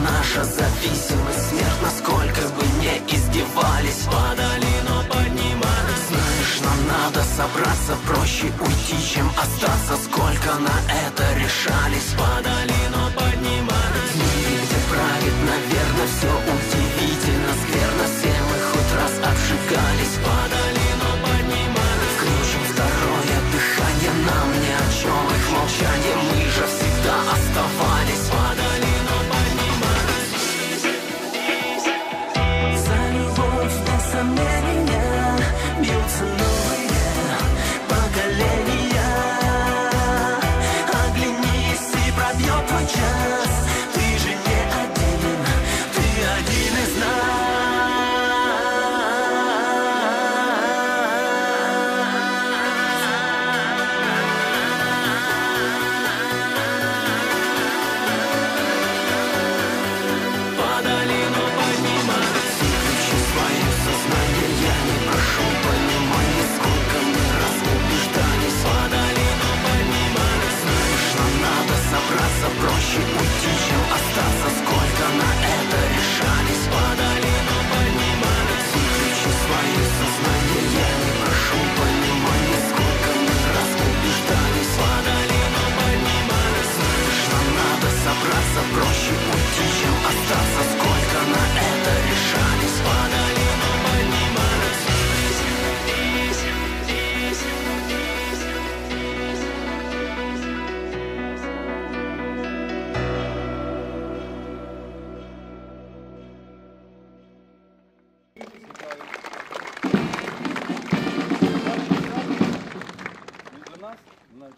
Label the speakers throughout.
Speaker 1: Наша зависимость. Смертна Сколько бы не издевались. По долину поднимались. Знаешь, нам надо собраться Проще уйти, чем остаться. Сколько на это решались. По долину поднимались. В мире, где правит, наверное, все удивительно. Скверно все мы хоть раз обжигались. По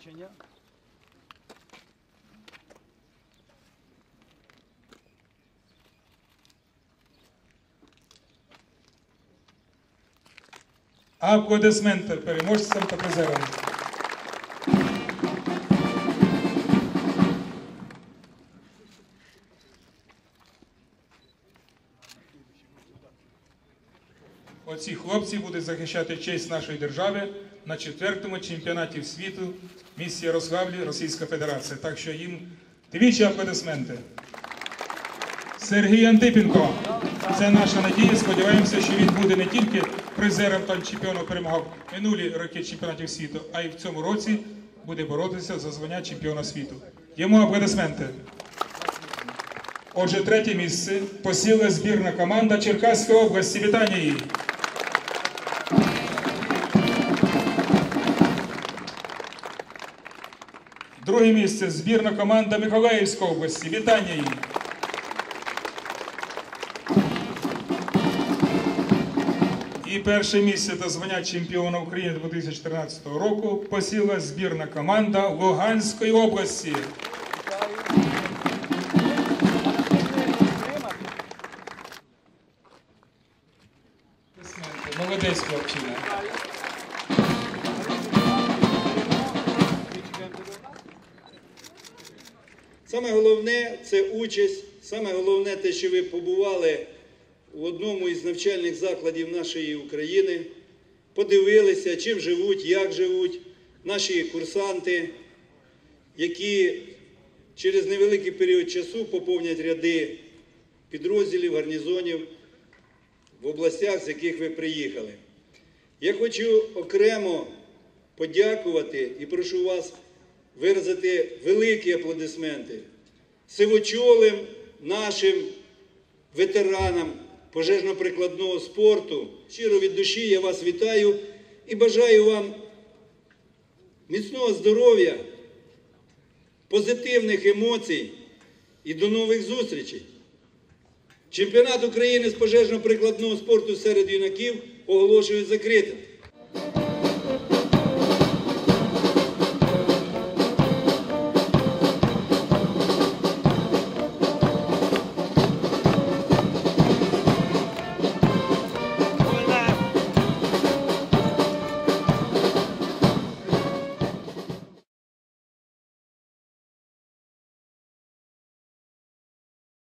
Speaker 2: навчання.
Speaker 3: Аплодисменти переможцям та призерам. Оці хлопці будуть захищати честь нашої держави на четвертому чемпіонаті світу в місті Ярославлі, Російська Федерація. Так що їм двічі аплодисменти. Сергій Антипінко. Це наша надія. Сподіваємося, що він буде не тільки призером та чемпіоном перемагав минулі роки чемпіонатів світу, а й в цьому році буде боротися за звання чемпіона світу. Йому аплодисменти. Отже, третє місце посіла збірна команда Черкаської області. Вітання їй. Друге місце збірна команда Миколаївської області. Вітання їм. І перше місце та звання чемпіона України 2014 року посіла збірна команда Луганської області.
Speaker 4: Саме головне це участь, саме головне те, що ви побували в одному із навчальних закладів нашої України, подивилися, чим живуть, як живуть наші курсанти, які через невеликий період часу поповнять ряди підрозділів, гарнізонів в областях, з яких ви приїхали. Я хочу окремо подякувати і прошу вас виразити великі аплодисменти сивочолим нашим ветеранам пожежно-прикладного спорту. Щиро від душі я вас вітаю і бажаю вам міцного здоров'я, позитивних емоцій і до нових зустрічей. Чемпіонат України з пожежно-прикладного спорту серед юнаків оголошую закритим.